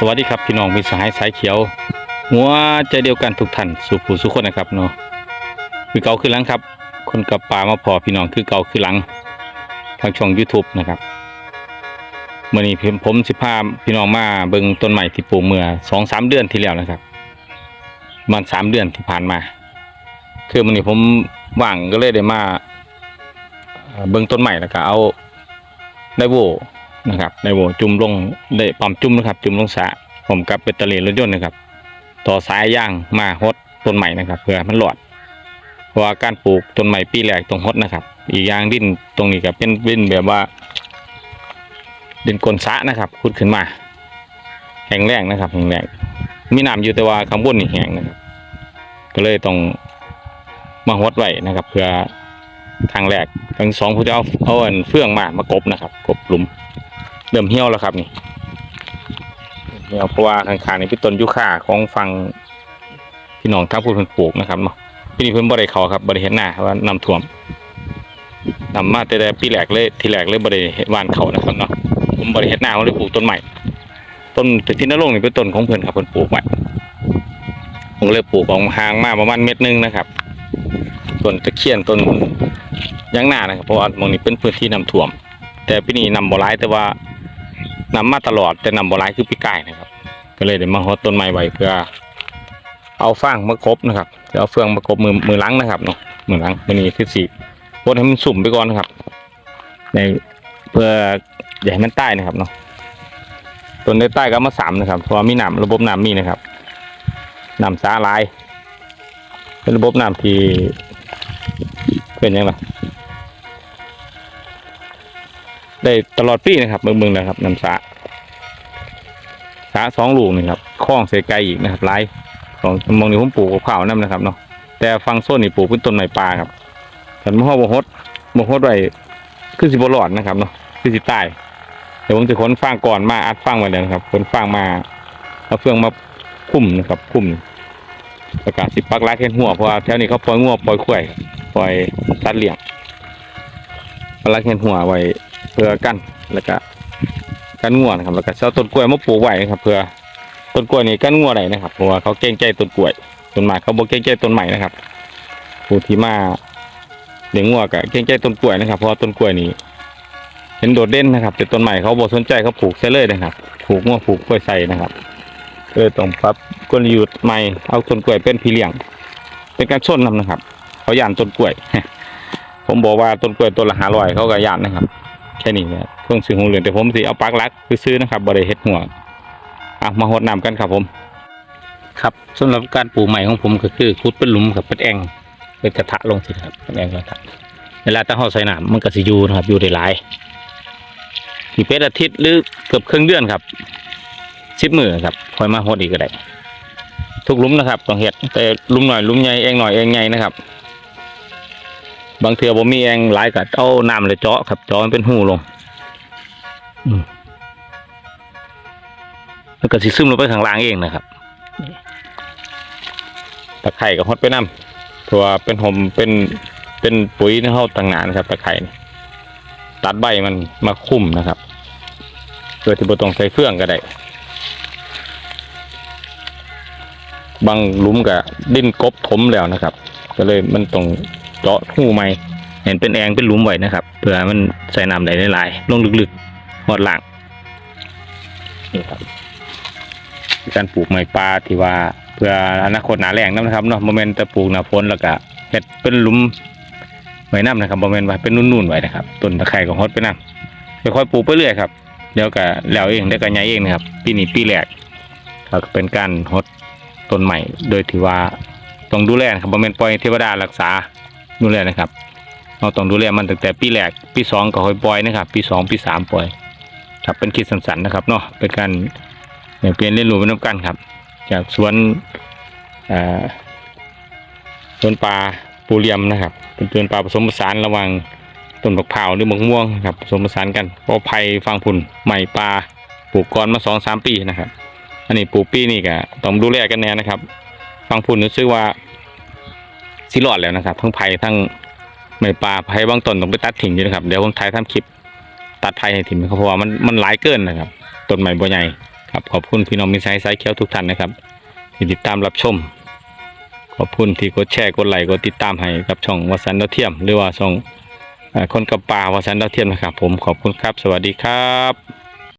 สวัสดีครับพี่น้องมิสหายสายเขียวหัวใจเดียวกันทุกท่านสู่ผู้สุขคนนะครับเนาะคือเก่าคือหลังครับ คนกับป่ามาพอพี่น้องคือเก่าคือหลังทางช่อง YouTube นะครับเมื่อนี้ผมสิพาพี่น้องมาเบิ่งต้นใหม่ที่ปลูกเมื่อสองสามเดือนที่แล้วนะครับมันสามเดือนที่ผ่านมา คือมื่อนี้ผมว่างก็เลยได้มาเอ่อเบิ่งต้นใหม่แล้วก็เอาไดโว นะครับในโหวจุ่มลงได้ปั๊มจุ่มนะครับ จุ่มลงสะผมกับแบตเตอรี่รถยนต์นะครับ ต่อสายย่างมาฮดต้นใหม่นะครับ เพื่อมันหลอดเพราะว่าการปลูกต้นใหม่ปีแรกตรงฮดนะครับ อีกอย่างดินตรงนี้ก็เป็นดินแบบว่า ดินกลนสะนะครับขุดขึ้นมาแห้งแรงนะครับแห้งแรงมีน้ำอยู่แต่ว่าข้างบนนี่แห้งนะครับ ก็เลยต้องมาฮดไว้นะครับ เพื่อทางแรกทั้งสองผู้จะเอาเอานเฟื่องมามากบนะครับ กบหลุม เริ่มเหี่ยวแล้วครับนี่เหี่ยวเพราะว่าข้างๆนี่เป็นต้นยุค่าของฟังพี่น้องทั้งผู้เพิ่นปลูกนะครับเนาะปีนี้เพิ่นบ่ได้เขาครับบ่ได้เห็นหน้าว่าน้ำท่วมนำมาแต่แต่ปีแรกเลยทีแรกเลยบ่ได้เฮ็ดหว่านเขานะครับเนาะผมบ่ได้เฮ็ดหน้าผมเลยปลูกต้นใหม่ต้นที่นรงค์นี่เป็นต้นของเพิ่นครับเพิ่นปลูกไว้ผมเลยปลูกออกห่างมาประมาณเม็ดหนึงนะครับต้นตะเคียนต้นยางหนานะครับเพราะว่ามองนี้เป็นพื้นที่น้ำท่วม แต่ปีนี้นำบ่ร้ายแต่ว่า นำมาตลอดแต่นำบ่ร้ายคือปีกายนะครับ ก็เลยเดี๋ยวมาฮดต้นไม้ไว้เพื่อ เอาฟางมากบนะครับจะเอาเฟืองมากบมือมือล้างนะครับเนาะมือล้างมือนี้คือสีบดให้มันสุ่มไปก่อนนะครับ ในเพื่ออย่าให้มันใต้นะครับเนาะต้นในใต้ก็มาสามนะครับเพราะมีน้ำระบบน้ำมีนะครับน้ำสาลาย เป็นระบบน้ำที่เป็นยังไง ได้ตลอดปีนะครับเมืองเมืองนะครับน้ำสาสาสองลูกนี่ครับคล้องเสไกลอีกนะครับหลายของมองนี่ผมปลูกกับข้าวน้ำนะครับเนาะแต่ฟังโซนนี่ปลูกเป็นต้นไม้ปลาครับฉันมะฮอบฮดมะฮดไว้คือสิบหลอดนะครับเนาะคือสิตายเดี๋ยวผมจะขนฟางก่อนมาอัดฟางไว้เลยนะครับขนฟางมาเอาเฟืองมาคุ้มนะครับคุ้มประกาศสิบปักรักเห็นหัวเพราะแถวนี้เขาปล่อยงัวปล่อยควายปล่อยสัตว์เลี้ยงปักรักเห็นหัวไว้ พื่อกันแล้วก็กันงัวนะครับแล้วก็เช่าต้นกล้วยมาปลูกไว้นะครับ เพื่อต้นกล้วยนี่กันงัวได้นะครับเพราะว่าเขาเก่งใจต้นกล้วยต้นไม้เขาบ่เก่งใจต้นใหม่นะครับผู้ที่มาเลี้ยงงัวก็เก่งใจต้นกล้วยนะครับเพราะต้นกล้วยนี่เห็นโดดเด่นนะครับแต่ต้นใหม่เขาบ่สนใจเขาปลูกเสเลยนะครับปลูกงัวปลูกกล้วยใส่นะครับเออต้องปรับกลยุทธ์ใหม่เอาต้นกล้วยเป็นพี่เลี้ยง เป็นการชนนำนะครับ เขาย่านต้นกล้วย ผมบอกว่าต้นกล้วยต้นละห้าร้อยเขาก็ย่านนะครับ แค่นี้เนี่ยเพิ่งซื้อหงเหลืองแต่ผมสิเอาปักลักคือซื้อนะครับบริเฮ็ดหัวอะมาหดน้ำกันครับผม ครับสำหรับการปลูกใหม่ของผมก็คือขุดเป็นหลุมกับเป็นแองเป็นกระทะลงสิครับเป็นแองกระทะเวลาตั้งห้อใส่น้ำมันก็สิอยู่นะครับอยู่ได้หลายมีเป็นอาทิตย์หรือเกือบครึ่งเดือนครับสิบมือครับคอยมาหดอีกก็ได้ทุกลุมนะครับต้องเฮ็ดแต่ลุมหน่อยลุมใหญ่เองหน่อยเองใหญ่นะครับ บางเทือบ่มีแองหลายก็เอาน้ำเลยเจาะครับเจาะมันเป็นหูลงแล้วก็สิซึมลงไปข้างล่างเองนะครับตะไคร่ก็ฮดไปน้ำเพราะว่าเป็นหอมเป็นเป็นปุ๋ยในเฮาต่างนานะครับตะไคร่ตัดใบมันมาคุ้มนะครับโดยที่บ่ต้องใส่เฟื่องก็ได้บางหลุมก็ดิ้นกบถมแล้วนะครับ ก็เลยมันต้อง เจาะหูใหม่เห็นเป็นแองเป็นหลุมไว้นะครับเพื่อมันใส่น้ำได้หลายลงลึกๆหอดหลังนี่ครับการปลูกไม้ปลาที่ว่าเพื่ออนาคตหนาแรงนำนะครับเนาะโมเมนต์จะปลูกหนาฝนแล้วก็เฮ็ดเป็นหลุมไว้น้ำนะครับโมเมนต์ไว้เป็นนุ่นๆไว้นะครับต้นตะไคร้ของฮดไปน้ำค่อยปลูกไปเรื่อยครับเดี๋ยวก็แล้วเองเดี๋ยวก็ใหญ่เองนะครับปีนี้ปีแรกก็เป็นการฮดต้นใหม่โดยที่ว่าต้องดูแลนะครับโมเมนต์ปล่อยเทวดารักษา ดูแลนะครับเราต้องดูแลมันตั้งแต่ปีแรกปีสองก็ค่อยปล่อยนะครับปีสองปีสามปล่อย ครับเป็นคิดสันๆนะครับเนาะเป็นการเนี่ยเปลี่ยนเรียนรู้ไปน้ำกันครับ จากสวนสวนปลาปูเรียมนะครับ เป็นสวนปลาผสมผสานระหว่างต้นมะพร้าวหรือมะม่วงครับผสมผสานกันเพราะไผ่ฟางพุ่นใหม่ปลาปลูกก่อนมาสองสามปีนะครับ อันนี้ปลูกปีนี่ก็ต้องดูแลกันแน่นะครับฟางพุ่นรู้สึกว่า สิรอดแล้วนะครับ ทั้งไผ่ทั้งไม่ปลาไผ่บางต้นต้องไปตัดทิ้งอยู่นะครับเดี๋ยวผมถ่ายทำคลิปตัดไผ่ให้ทิ้งนเพราะว่ามันมันหลายเกินนะครับต้นไม้บัวใหญ่ครับขอบคุณพี่น้องมิตรสายสายเขียวทุกท่านนะครับที่ติดตามรับชม ขอบคุณที่กดแชร์กดไลค์กดติดตามให้กับช่องวสันดาวเทียม หรือว่าช่องคนกับป่าวสันดาวเทียมนะครับ ผมขอบคุณครับ สวัสดีครับ